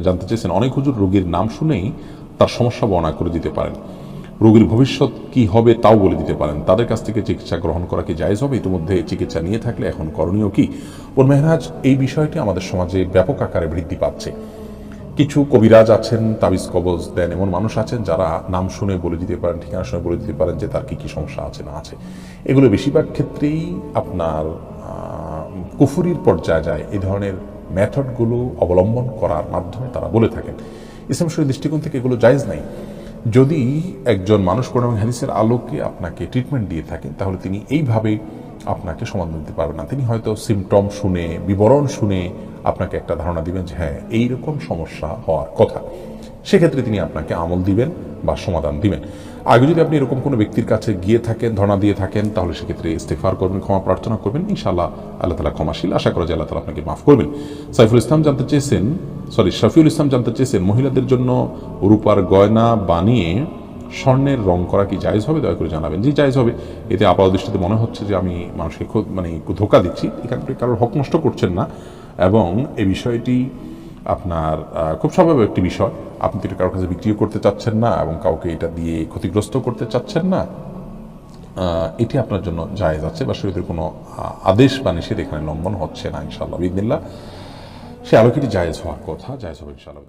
জানতে চেয়েছেন, অনেক হুজুর রোগীর নাম শুনেই তার সমস্যা বর্ণনা করে দিতে পারেন। রোগীর ভবিষ্যৎ কি হবে তাও বলে দিতে পারেন। তাদের কাছ থেকে চিকিৎসা গ্রহণ করা কি জায়েজ হবে? ইতিমধ্যে চিকিৎসা নিয়ে থাকলে এখন করণীয় কি? ওর মেহরাজ, এই বিষয়টি আমাদের সমাজে ব্যাপক আকারে বৃদ্ধি পাচ্ছে। কিছু কবিরাজ আছেন, তাবিজ কবজ দেন এমন মানুষ আছেন যারা নাম শুনে বলে দিতে পারেন, ঠিকানা শুনে বলে দিতে পারেন যে তার কি কি সমস্যা আছে না আছে। এগুলো বেশিরভাগ ক্ষেত্রেই আপনার কুফুরির পর্যায়ে যায়। এই ধরনের মেথডগুলো অবলম্বন করার মাধ্যমে তারা বলে থাকেন। ইসলাম শরীর দৃষ্টিকোণ থেকে এগুলো জায়জ নাই। যদি একজন মানুষ কোরআন এবং হাদিসের আলোকে আপনাকে ট্রিটমেন্ট দিয়ে থাকেন, তাহলে তিনি এইভাবে আপনাকে সমাধান দিতে পারবেন না। তিনি হয়তো সিমটম শুনে, বিবরণ শুনে আপনাকে একটা ধারণা দিবেন যে হ্যাঁ এইরকম সমস্যা হওয়ার কথা। সেক্ষেত্রে তিনি আপনাকে আমল দিবেন বা সমাধান দিবেন। আগে যদি আপনি এরকম কোনো ব্যক্তির কাছে গিয়ে থাকেন, ধর্ণা দিয়ে থাকেন, তাহলে সেক্ষেত্রে ইস্তেফার করবেন, ক্ষমা প্রার্থনা করবেন। ইনশাআল্লাহ আল্লাহ তালা ক্ষমাশীল। আশা করা যায় আল্লাহ তালা আপনাকে মাফ করবেন। সাইফুল ইসলাম জানতে চেয়েছেন, সরি, শফিউল ইসলাম জানতে চেয়েছেন, মহিলাদের জন্য রূপার গয়না বানিয়ে স্বর্ণের রং করা কি জায়েজ হবে? দয়া করে জানাবেন। যে জায়েজ হবে। এতে আপাত দৃষ্টিতে মনে হচ্ছে যে আমি মানুষকে মানে ধোকা দিচ্ছি। এখান থেকে কারোর হক নষ্ট করছেন না। এবং এই বিষয়টি আপনার খুব স্বাভাবিক একটি বিষয়। আপনি তো এটা কারোর কাছে বিক্রিও করতে চাচ্ছেন না এবং কাউকে এটা দিয়ে ক্ষতিগ্রস্ত করতে চাচ্ছেন না এটি আপনার জন্য জায়েজ আছে বা শরীরের কোনো আদেশ বা নিষেধ এখানে লঙ্ঘন হচ্ছে না, ইনশাআল্লাহ বিদিল্লা সে আলোকিটি জায়েজ হওয়ার কথা, জায়েজ হবে ইনশাআল্লাহ।